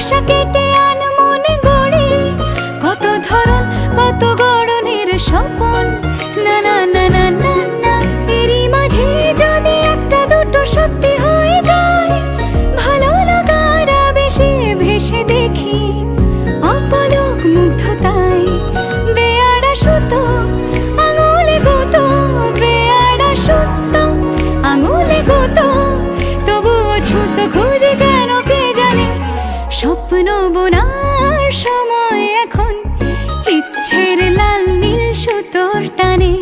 নকশা কেটে আন মনে গড়ে। কত ধরন, কত গড়নের স্বপন। না না না না না না, এরই মাঝে যদি একটা দুটো সত্যি হয়ে যায়, ভালো লাগার বেশি ভেসে দেখি অপলক মুগ্ধতায়। বেয়ারা সুতো আঙুলে গত বেয়ারা সুতো আঙুলে গত। তোর টানে